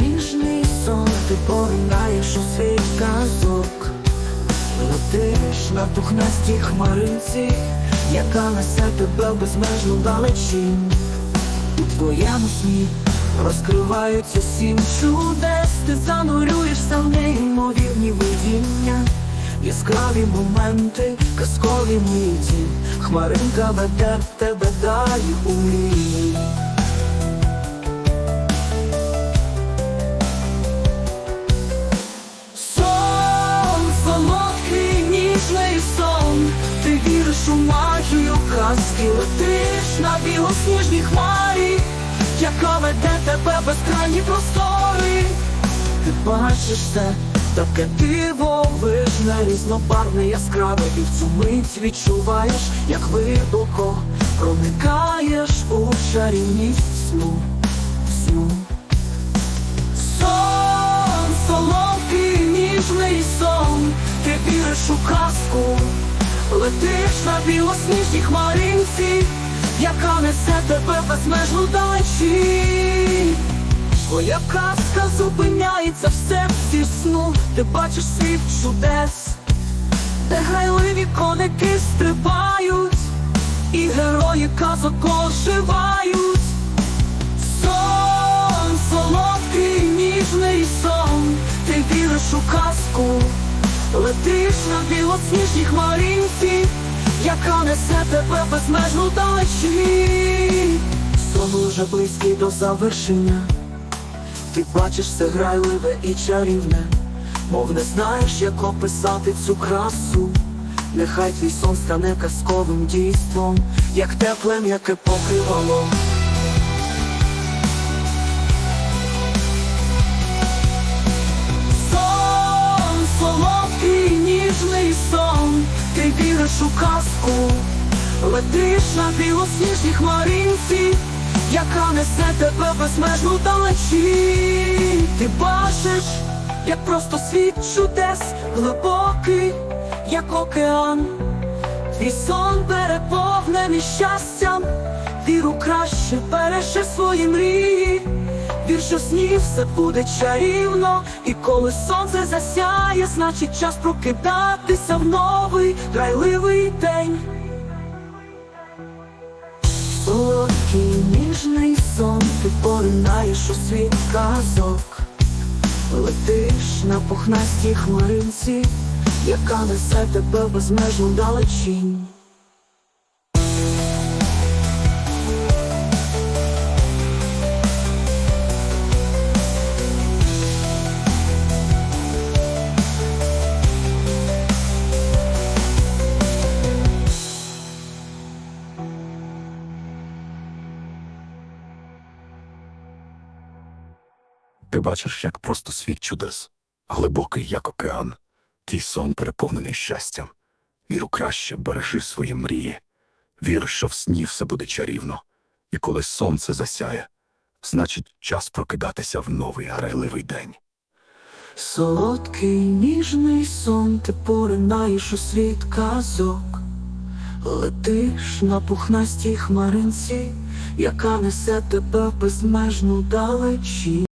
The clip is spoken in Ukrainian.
ніжний сон, ти поринаєш у світ казок, летиш на пухнастій хмаринці, яка несе тебе в безмежну далечінь. У твоєму сні розкриваються сім чудес, ти занурюєшся в неймовірні видіння, яскраві моменти, казкові миті, хмаринка веде тебе далі у мрії. Казки, летиш на білосніжній хмарі, яка веде тебе безкрайні простори. Ти бачиш все, таке дивовижне, різнобарвне, яскраве, і в цю мить відчуваєш, як глибоко проникаєш у чарівність сну, сну. Сон, солодкий, ніжний сон, ти віриш у казку, летиш на білосніжній хмаринці, яка несе тебе безмежну далечі. Твоя казка зупиняється в серці сну, ти бачиш світ чудес, де грайливі коники стрибають, і герої казок оживають. Сон, солодкий, ніжний сон, ти віриш у казку, летиш на білосніжній хмаринці, яка несе тебе в безмежну далечі. Сон уже близький до завершення, ти бачиш все грайливе і чарівне, мов не знаєш, як описати цю красу. Нехай твій сон стане казковим дійством, як тепле м'яке покривало. Ти віриш у казку, летиш на білосніжній хмаринці, яка несе тебе в безмежну далечі. Ти бачиш, як просто світ чудес, глибокий, як океан. Твій сон переповнений щастям, віру краще береше свої мрії. Вір, що в все буде чарівно, і коли сонце засяє, значить час прокидатися в новий грайливий день. Солодкий ніжний сон, ти поринаєш у світ казок, летиш на пухнастій хмаринці, яка несе тебе безмежну далечінь. Бачиш, як просто світ чудес, глибокий, як океан, твій сон переповнений щастям. Віру краще бережи свої мрії. Вір, що в сні все буде чарівно, і коли сонце засяє, значить час прокидатися в новий грайливий день. Солодкий ніжний сон, ти поринаєш у світ казок, летиш на пухнастій хмаринці, яка несе тебе безмежну далечі.